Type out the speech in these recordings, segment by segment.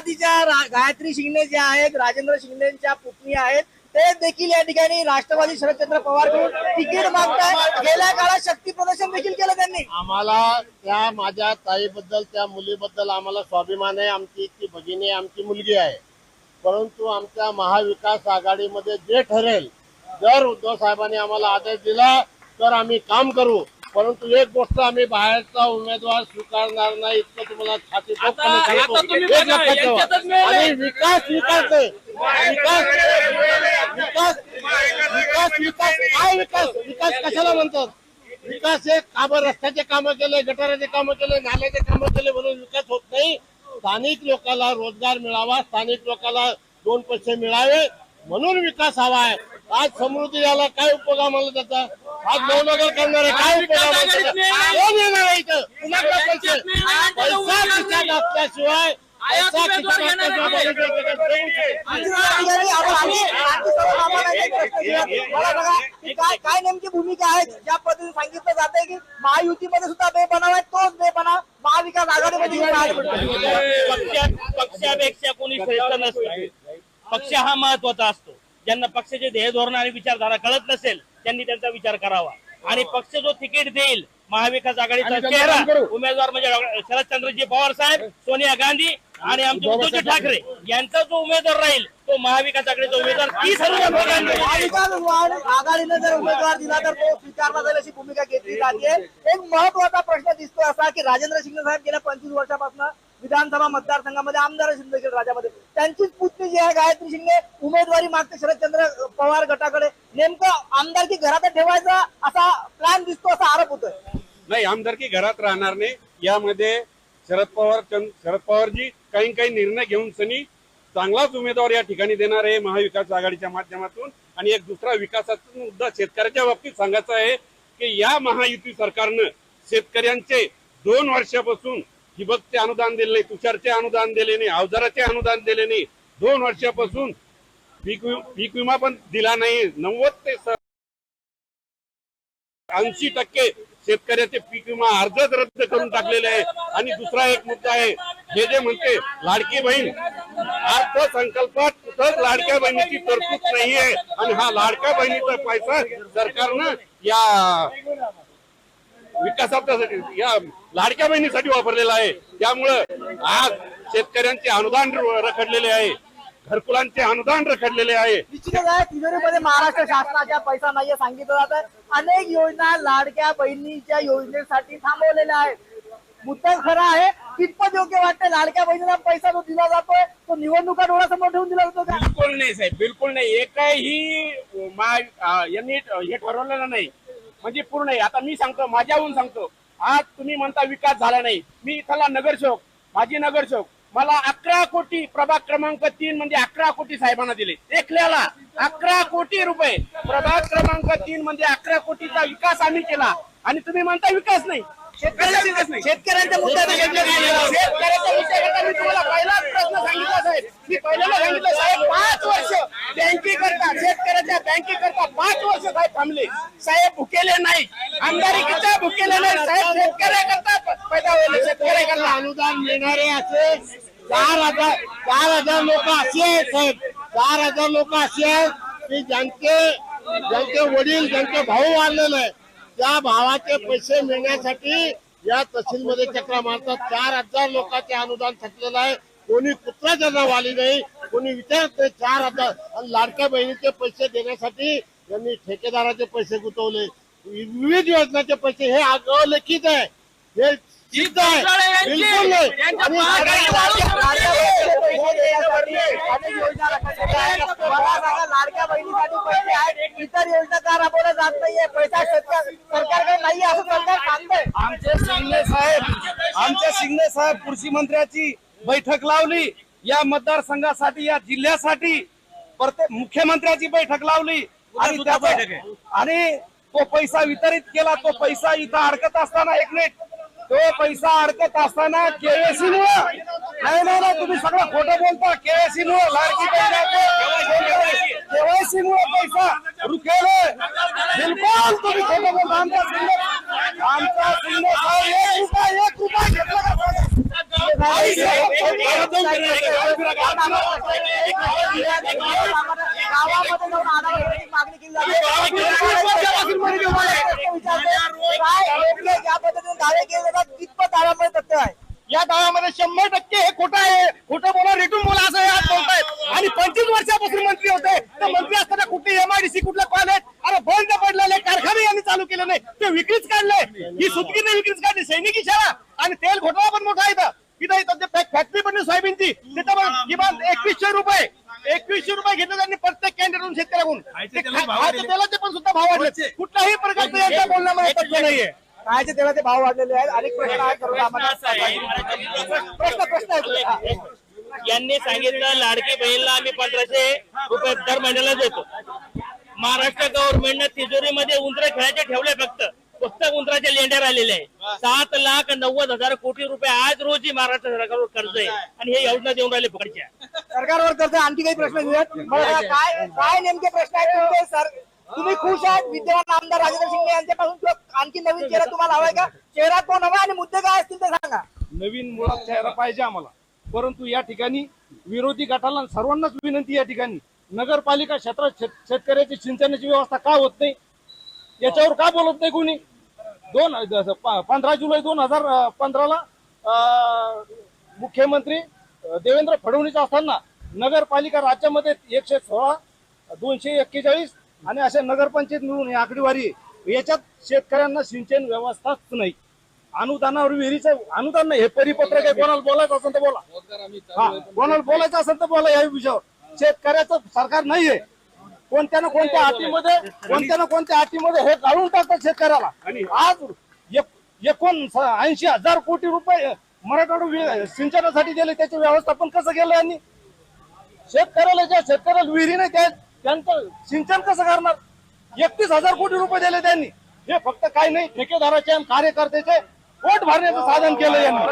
राष्ट्रवादीच्या गायत्री शिंगणे ज्या आहेत राजेंद्र शिंगणेच्या पुतणी आहेत ते देखील या ठिकाणी राष्ट्रवादी शरदचंद्र पवारकडून तिकीट मागताय गेल्या काळात शक्ती प्रदर्शन देखील केलं त्यांनी. आम्हाला त्या माझ्या ताईबद्दल त्या मुलीबद्दल आम्हाला स्वाभिमान आहे. आमची ती भगिनी आहे, आमची मुलगी आहे. परंतु आमच्या महाविकास आघाडीमध्ये जे ठरेल जर उद्धव साहेबांनी आम्हाला आदेश दिला तर आम्ही काम करू. परंतु एक गोष्ट आम्ही बाहेरचा उमेदवार स्वीकारणार नाही इतकं तुम्हाला छाती. आणि विकास विकास आहे. विकास विकास विकास विकास काय विकास? विकास कशाला म्हणतात? विकास हे कामं रस्त्याचे कामं केले गटाराचे कामं केले नाल्याचे कामं केले म्हणून विकास होत नाही. स्थानिक लोकांना रोजगार मिळावा स्थानिक लोकांना दोन पैसे मिळावे म्हणून विकास हवा आहे. आज समृद्धी झाला काय उपयोग आम्हाला त्याचा? आज नवनगर करणार आहे काय उपयोग? कोण येणार आहे इथं कुणाकडे पैसे पैसा खिशात असल्याशिवाय पैसा खिशात असल्याशिवाय बघा की काय काय नेमकी भूमिका आहे? ज्या पद्धतीने सांगितलं जाते की महायुतीमध्ये सुद्धा बेपणा आहे तोच बेपणा महाविकास आघाडीमध्ये आहे. पक्ष- पक्षापेक्षा कोणी श्रेष्ठ नसतं. पक्ष हा महत्त्वाचा असतो. ज्यांना पक्षाचे ध्येय धोरण आणि विचारधारा कळत नसेल त्यांनी त्यांचा विचार करावा. आणि पक्ष जो तिकीट देईल महाविकास आघाडीचा चेहरा उमेदवार म्हणजे शरदचंद्रजी पवार साहेब सोनिया गांधी आणि आमचे उद्धवजी ठाकरे. यांचा जो उमेदवार राहील तो महाविकास आघाडीचा उमेदवार ती सर्व लोकांनी महाविकास आघाडीने जर उमेदवार दिला तर तो स्वीकारला जाईल अशी भूमिका घेतली जाते. एक महत्त्वाचा प्रश्न दिसतो असा की राजेंद्र शिंदे साहेब गेल्या पंचवीस वर्षापासून विधानसभा मतदारसंघामध्ये आमदार शिंदे देखील राज्यामध्ये त्यांचीच पुतणी जी आहे गायत्री शिंदे उमेदवारी मागते शरदचंद्र पवार गटाकडे. नेमकं आमदारकी घरात ठेवायचा असा प्लॅन दिसतो असा आरोप होतोय. नाही आमदारकी घरात राहणार नाही. यामध्ये शरद पवार शरद पवारजी काही काही निर्णय घेऊन सनी चांगलाच उमेदवार या ठिकाणी देणार आहे महाविकास आघाडीच्या माध्यमातून. आणि एक दुसरा विकासाचा मुद्दा शेतकऱ्याच्या बाबतीत सांगायचा आहे की या महायुती सरकारनं शेतकऱ्यांचे दोन वर्षापासून ठिबकचे अनुदान दिले नाही तुषारचे अनुदान दिले नाही अवजाराचे अनुदान दिले नाही. दोन वर्षापासून पीक पीक विमा पण दिला नाही. नव्वद ते ऐंशी टक्के शेतकऱ्याचे पीक विमा अर्जच रद्द करून टाकलेले आहे. आणि दुसरा एक मुद्दा आहे. हे जे म्हणते लाडकी बहीण. अर्थसंकल्पात कुठंच लाडक्या बहिणीची तरतूद नाहीये आणि हा लाडक्या बहिणीचा पैसा सरकारनं या विकासासाठी या लाडक्या बहिणीसाठी वापरलेला आहे. त्यामुळं आज शेतकऱ्यांचे अनुदान रखडलेले आहे. घरकुलांचे अनुदान रखडलेले आहे. निश्चितच आहे. तिजोरीमध्ये महाराष्ट्र शासनाच्या पैसा नाहीये सांगितलं जात आहे. अनेक योजना लाडक्या बहिणीच्या योजनेसाठी थांबवलेल्या आहेत. मुद्दा खरा आहे कितपत योग्य वाटतं? लाडक्या बहिणीला पैसा जो दिला जातोय तो निवडणुका डोळ्यासमोर ठेवून दिला जातो का? बिलकुल नाही साहेब. बिलकुल नाही. एकही मा यांनी हे ठरवलेलं नाही. म्हणजे पूर्ण आहे आता मी सांगतो माझ्याहून सांगतो. आज तुम्ही म्हणता विकास झाला नाही. मी इथला नगरसेवक माझी नगरसेवक मला अकरा कोटी प्रभाग क्रमांक तीन म्हणजे अकरा कोटी साहेबांना दिले. एकल्याला अकरा कोटी रुपये. प्रभाग क्रमांक तीन म्हणजे अकरा कोटीचा विकास आम्ही केला. आणि तुम्ही म्हणता विकास नाही. शेतकऱ्याचा मुद्द्याने शेतकऱ्याच्या विषयाकरता मी तुम्हाला पहिलाच प्रश्न सांगितला साहेब. मी पहिल्यांदा सांगितलं साहेब पाच वर्ष बँके करता शेतकऱ्याच्या बँके करता पाच वर्ष साहेब थांबले. साहेब भुकेले नाही. आमदारकीच्या भुकेले नाही साहेब. शेतकऱ्याकरता पैदा होईल शेतकऱ्याकरता अनुदान मिळणारे असे चार हजार चार हजार लोक असे आहेत साहेब. चार हजार लोक असे आहेत. की ज्यांचे ज्यांचे वडील ज्यांचे भाऊ वाढलेले आहे त्या भावाचे पैसे मिळण्यासाठी या तहसीलमध्ये चक्रा मारतात. चार हजार लोकांचे अनुदान थकलेलं आहे. कोणी कुत्रा त्यांना वाली नाही कोणी विचारत नाही चार हजार. आणि लाडक्या बहिणीचे पैसे देण्यासाठी त्यांनी ठेकेदाराचे पैसे गुंतवले. विविध योजनाचे पैसे हे अधोलेखित आहे. हे सिद्ध आहे. बिलकुल नाही आणि लाडक्या बहिणीसाठी पैसे आहेत इतर योजना का राबवल्या जात नाहीये पैसा शेतकरी सरकारकडे नाही असं सरकार सांगतंय आमचे सिंगणे साहेब आमचे सिंगणे साहेब कृषी मंत्र्याची बैठक लावली या मतदारसंघासाठी या जिल्ह्यासाठी प्रत्येक मुख्यमंत्र्याची बैठक लावली आणि त्याचा-. आणि तो पैसा वितरित केला तो पैसा इथं अडकत असताना एक मिनिट तो पैसा अडकत असताना केएससी मुळे नाही नाही नाही तुम्ही सगळं खोटं बोलता केएससी मुळे लाडकी केवायसी मुळे पैसा रुकेले बिलकुल तुम्ही खोटं बोलता आमचा सिंह आमचा एक रुपया एक रुपया घेतला गावामध्ये जाऊन आढावा घेण्याची मागणी केली जाते वाढले कुठल्याही प्रकारचं यांच्या बोलण्यामध्ये तथ्य नाहीये. कायचे तेलाचे भाव वाढलेले आहेत अनेक प्रश्न आहेत सर्व सामान्य प्रश्न प्रश्न. यांनी सांगितलं लाडकी बहीणला आम्ही पंधराशे रुपये दर महिन्याला देतो. महाराष्ट्र गव्हर्नमेंटनं तिजोरीमध्ये उंदरे खेळायचे ठेवले फक्त. पुस्तक उंदराचे लेंडर आलेले आहे सात लाख नव्वद हजार कोटी रुपये आज रोजी महाराष्ट्र सरकारवर कर्ज आहे. आणि हे योजना देऊन राहिले फुकटच्या. सरकारवर कर्ज आणखी काही प्रश्न काय? काय नेमके प्रश्न आहेत तुम्ही खुश आहात? विद्यमान आमदार राजेंद्र शिंदे यांच्यापासून किंवा आणखी नवीन चेहरा तुम्हाला हवाय का? चेहरा कोण हवा आणि मुद्दे काय असतील ते सांगा. नवीन मुळात चेहरा पाहिजे आम्हाला. परंतु या ठिकाणी विरोधी गटाला सर्वांनाच विनंती या ठिकाणी. नगरपालिका क्षेत्रात शेत- शेतकऱ्याची सिंचनाची व्यवस्था का होत नाही? याच्यावर का बोलत नाही कोणी? दोन पंधरा जुलै दोन हजार पंधराला अं, मुख्यमंत्री देवेंद्र फडणवीस असताना नगरपालिका राज्यामध्ये एकशे सोळा दोनशे एक्केचाळीस आणि अशा नगरपंचायत मिळून ही आकडेवारी याच्यात शेतकऱ्यांना सिंचन व्यवस्थाच नाही. अनुदानावर विहिरीचं अनुदान नाही. हे परिपत्रक आहे. कोणाला बोलायचं असेल तर बोला. हा कोणाला बोलायचं असेल तर बोला या विषयावर. शेतकऱ्याचं सरकार नाहीये कोणत्या ना कोणत्या अटीमध्ये कोणत्या ना कोणत्या अटीमध्ये हे काढून टाकतात शेतकऱ्याला. आणि आज एक- एकोण ऐंशी हजार कोटी रुपये मराठवाडा सिंचनासाठी दिले. त्याचे व्यवस्थापन कसं केलं यांनी? शेतकऱ्याला ज्या शेतकऱ्याला विहिरी नाही त्या त्यांचं सिंचन कसं करणार? एकतीस हजार कोटी रुपये दिले त्यांनी. हे फक्त काही नाही ठेकेदाराचे आणि कार्यकर्त्याचे पोट भरण्याचं साधन केलं यांनी.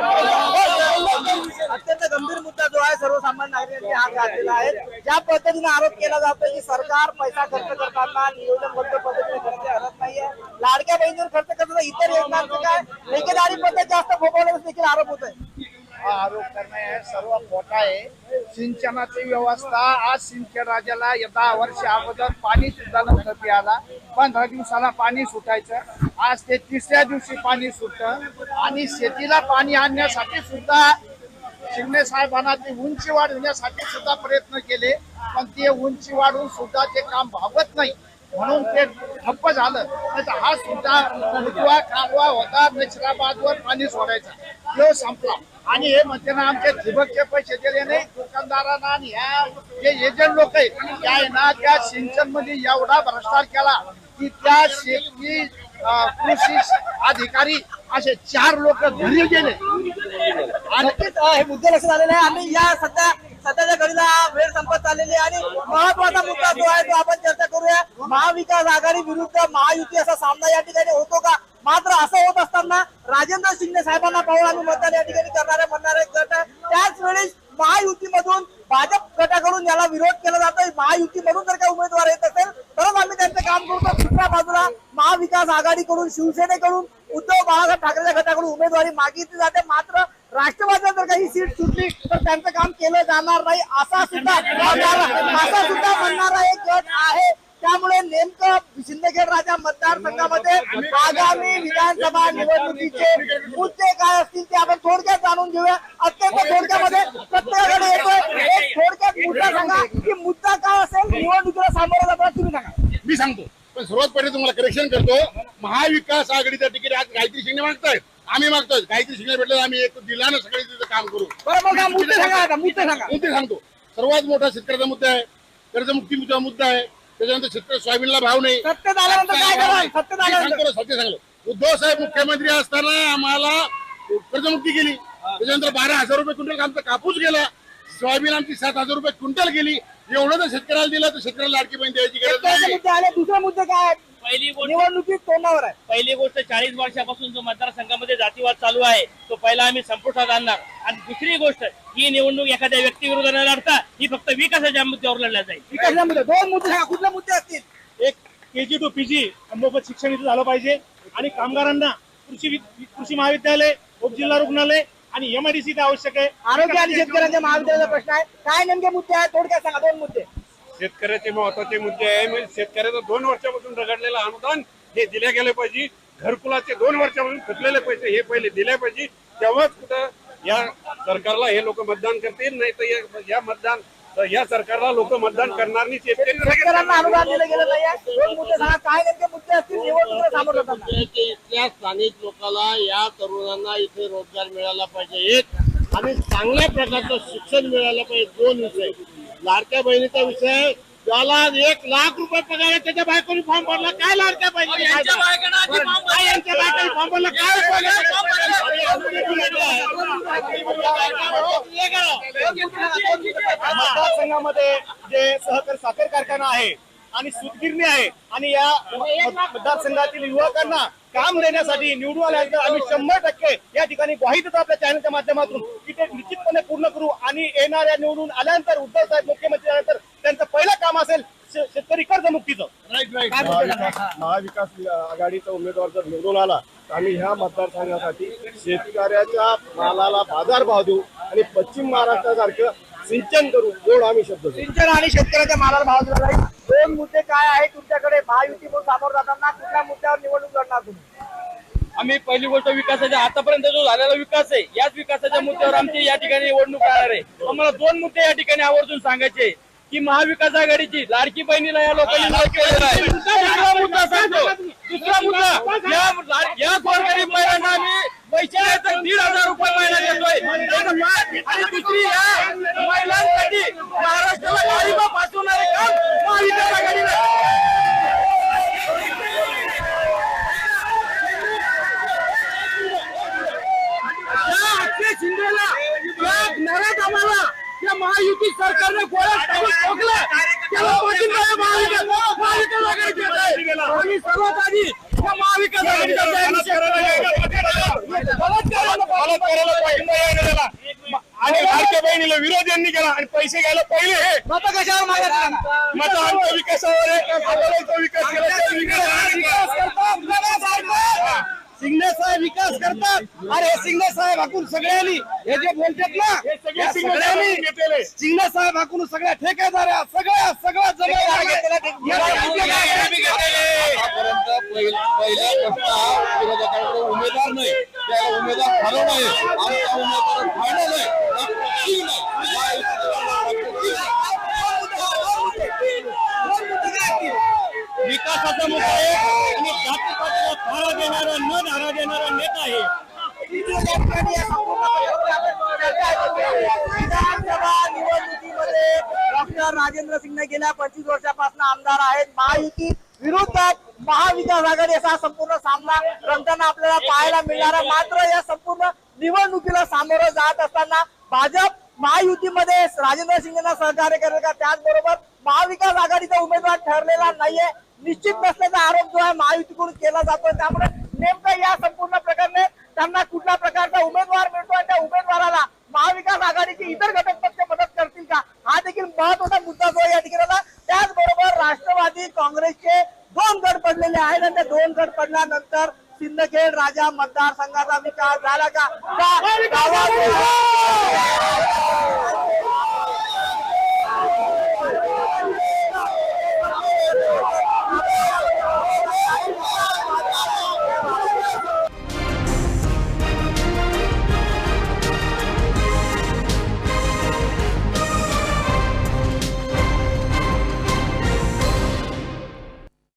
अत्यंत गंभीर मुद्दा जो आहे सर्वसामान्य नागरिकांनी हात घातलेला आहे. ज्या पद्धतीने आरोप केला जातोय की सरकार पैसा खर्च करताना नियोजनबद्ध पद्धतीने खर्च करत नाहीये. लाडक्या बहिणीवर खर्च करताना इतर योजनांचं काय? ठेकेदारी पद्धत जास्त फोपवण्याचा देखील आरोप होत आहे हा आरोप करणे सर्व खोटा आहे. सिंचनाची व्यवस्था आज सिंचन राजाला या दहा वर्ष अगोदर पाणी सुद्धा नव्हतं प्यायला पंधरा दिवसाला पाणी सुटायचं. आज ते तिसऱ्या दिवशी पाणी सुटतं. आणि शेतीला पाणी आणण्यासाठी सुद्धा शिंदे साहेबांना ती उंची वाढवण्यासाठी सुद्धा प्रयत्न केले. पण ते उंची वाढवून सुद्धा ते काम भागत नाही. म्हणून ते ठप्प झालं. हा सुद्धा कालवा होता. नशिराबादवर पाणी सोडायचा. तो संपला. आणि हे म्हणते ना आमचे ठिबकचे पैसे दिले नाही दुकानदारांना आणि ह्या जे एजंट लोक आहेत त्या आहे ना त्या सिंचनमध्ये एवढा भ्रष्टाचार केला की त्या शेती कृषी अधिकारी असे चार लोक घरी गेले. आणि हे मुद्दे लक्षात आलेले आहे. आम्ही या सध्या सध्याच्या घडीला वेळ संपत चाललेली आहे आणि महत्त्वाचा मुद्दा जो आहे तो आपण चर्चा करूया. महाविकास आघाडी विरुद्ध महायुती असा सामना या ठिकाणी होतो का? मात्र असं होत असताना राजेंद्र शिंदे साहेबांना पाहून आम्ही मतदान या ठिकाणी करणारे म्हणणारे गट आहे. त्याच वेळेस महायुतीमधून भाजप गटाकडून याला विरोध केला जातोय. महायुतीमधून जर काही उमेदवार येत असेल तरच आम्ही त्यांचं काम करतो. दुसऱ्या बाजूला महाविकास आघाडीकडून शिवसेनेकडून उद्धव बाळासाहेब ठाकरे गटाकडून उमेदवारी मागितली जाते. मात्र राष्ट्रवादीला जर काही सीट सुटली तर त्यांचं काम केलं जाणार नाही. असा सुद्धा असा सुद्धा म्हणणारा एक गट आहे. त्यामुळे नेमकं शिंदखेड राजा मतदारसंघामध्ये आगामी विधानसभा निवडणुकीचे मुद्दे काय असतील ते आपण थोडक्यात जाणून घेऊया. अत्यंत थोडक्यामध्ये प्रत्येकाकडे येतोय. एक थोडक्यात मुद्दा सांगा की मुद्दा काय असेल? निवडणुकीला सामोरं जाताना तुम्ही सांगा. मी सांगतो. पण सर्वात पहिले तुम्हाला करेक्शन करतो. महाविकास आघाडीचं तिकीट आज गायत्री शिंदे मागतायत. आम्ही मागतोय. गायत्री शिंदे भेटलं आम्ही एक दिला ना सगळे तिथं काम करू. बरं मुद्दे सांगा मुद्दे सांगतो. सर्वात मोठा शेतकऱ्याचा मुद्दा आहे. कर्जमुक्तीचा मुद्दा आहे. त्याच्यानंतर शेतकरी सोयाबीनला भाव नाही. सत्तेत आल्यानंतर काय मी सांगतो ना, सत्य सांगलो उद्धव साहेब मुख्यमंत्री असताना आम्हाला कर्जमुक्ती केली. त्याच्यानंतर बारा हजार रुपये क्विंटल आमचा कापूस गेला. सोयाबीन आमची सात हजार रुपये क्विंटल गेली. एवढं जर शेतकऱ्याला दिलं तर शेतकऱ्याला लाडकी बहीण द्यायची गरज नाही. मुद्दे आले दुसरे मुद्दे काय? पहिली गोष्ट निवडणुकीत तोंडावर आहे? पहिली गोष्ट चाळीस वर्षापासून जो मतदारसंघामध्ये जातीवाद चालू आहे तो पहिला आम्ही संपुष्टात आणणार. आणि दुसरी गोष्ट ही निवडणूक एखाद्या व्यक्तीविरोधात न लढता ही फक्त विकासाच्या मुद्द्यावर लढल्या जाईल. विकासाच्या मुद्दे दोन मुद्दे कुठले मुद्दे असतील? एक के जी टू पीजी मोफत शिक्षण इथं झालं पाहिजे. आणि कामगारांना कृषी वि- कृषी महाविद्यालय उपजिल्हा रुग्णालय आणि एमआयडीसी आवश्यक आहे. आरोग्य आणि शेतकऱ्यांच्या महाविद्यालयाचा प्रश्न आहे. काय नेमके मुद्दे आहेत? थोडक्यात सांगा दोन मुद्दे. शेतकऱ्याचे महत्त्वाचे मुद्दे आहे. म्हणजे शेतकऱ्याचं दोन वर्षापासून रगडलेलं अनुदान हे दिले गेले पाहिजे. घरकुलाचे दोन वर्षापासून थकलेले पैसे हे पहिले दिले पाहिजे. तेव्हाच कुठं या सरकारला हे लोक मतदान करतील नाही तर या- या मतदान या सरकारला लोक मतदान करणार नाही शेतकरी शेतकऱ्यांना अनुदान दिलं गेलं नाही. आहे दोन मुद्दे सांगा काय नेमके मुद्दे असतील निवडणुकीला सामोरं जाताना की इथल्या स्थानिक लोकांना या तरुणांना इथे रोजगार मिळाला पाहिजे. एक आणि चांगल्या प्रकारचं शिक्षण मिळालं पाहिजे दोन विषय. लाडक्या बहिणीचा विषय त्याला एक लाख रुपये पगार आहे त्याच्या बायकोनी फॉर्म भरला. काय लाडक्या बहिणी यांच्या बायकोनी फॉर्म भरला? काय मतदारसंघामध्ये जे सहकारी साखर कारखाना आहे आणि सूतगिरणी आहे. आणि या मतदारसंघातील युवकांना काम देण्यासाठी निवडून आल्यानंतर आम्ही शंभर टक्के या ठिकाणी ग्वाही देतो आपल्या चॅनलच्या माध्यमातून. की ते निश्चितपणे पूर्ण करू आणि येणाऱ्या निवडून आल्यानंतर उद्धव साहेब मुख्यमंत्री झाल्यानंतर त्यांचं पहिलं काम असेल शेतकरी कर्जमुक्तीचं महाविकास महाविकास आघाडीचा उमेदवार जर निवडून आला तर आम्ही ह्या मतदारसंघासाठी शेतकऱ्याच्या मालाला बाजारभाव देऊ आणि पश्चिम महाराष्ट्रासारखं सिंचन करू एवढं आम्ही शब्द देऊ सिंचन आणि शेतकऱ्याच्या मालाला भाव दिला जाईल दोन मुद्दे काय आहेत तुमच्याकडे महायुती म्हणून सामोरं जाताना कुठल्या मुद्द्यावर निवडणूक लढणार तुम्ही आम्ही पहिली गोष्ट विकासाच्या आतापर्यंत जो झालेला विकास आहे याच विकासाच्या मुद्द्यावर आमची या ठिकाणी निवडणूक राहणार आहे आम्हाला दोन मुद्दे या ठिकाणी आवर्जून सांगायचे की महाविकास आघाडीची लाडकी बहिणीला या लोकांनी केलेलं आहे दुसरा मुद्दा सांगतो दुसरा मुद्दा या या गोरगरीब महिलांना आम्ही पैसे तर दीड हजार रुपये महिना देतोय. आणि दुसरी या महिलांसाठी महाराष्ट्राला गरिबा पाठवणारे काम महाविकास आघाडीला शिंदेला त्या महायुती सरकारने गोळ्यात त्याला महाविकास महाविकास सर्वात आधी त्या महाविकास आघाडीचा बलात्काराला पाठिंबा यायला दिला. आणि लाडक्या बहिणीला विरोध यांनी केला आणि पैसे घ्यायला पहिले हे. मत कशावर मत आमच्या विकासावर आहे. विकास केला विकासावर सिंगणे साहेब विकास करतात. अरे सिंगणे साहेब हाकून सगळ्यांनी हे जे बोलतात ना हे या सगळ्यांनी. सिंगणे साहेब हाकून सगळ्या ठेकेदार सगळ्या सगळ्या पहिल- पहिला प्रश्न हा विरोधकांकडे उमेदवार नाही. त्याला उमेदवार ठरवणं आहे. आमचा उमेदवार फायनल आहे डॉक्टर सिंग नाही. डॉक्टर सिंग. विकासाचा मुद्दा आहे आणि जातीपातीला थारा देणारा न धारा देणारा नेता आहे विधानसभा निवडणुकीमध्ये डॉक्टर राजेंद्र सिंग गेल्या पंचवीस वर्षापासून आमदार आहेत. महायुती विरुद्ध महाविकास आघाडी असा संपूर्ण सामना रंगताना आपल्याला पाहायला मिळणार आहे. मात्र या संपूर्ण निवडणुकीला सामोरं जात असताना भाजप महायुतीमध्ये राजेंद्र शिंदेना सहकार्य करेल का? त्याचबरोबर महाविकास आघाडीचा उमेदवार ठरलेला नाहीये. निश्चित नसल्याचा आरोप जो आहे महायुतीकडून केला जातोय. त्यामुळे नेमकं या संपूर्ण प्रकरणे त्यांना कुठल्या प्रकारचा उमेदवार मिळतो आणि त्या उमेदवाराला महाविकास आघाडीचे इतर घटक पक्ष मदत करतील का? हा देखील महत्त्वाचा मुद्दा जो या ठिकाणी त्याचबरोबर राष्ट्रवादी काँग्रेसचे दोन गट पडलेले आहेत आणि त्या दोन गट पडल्यानंतर सिंदखेड राजा मतदारसंघाचा विकास झाला का?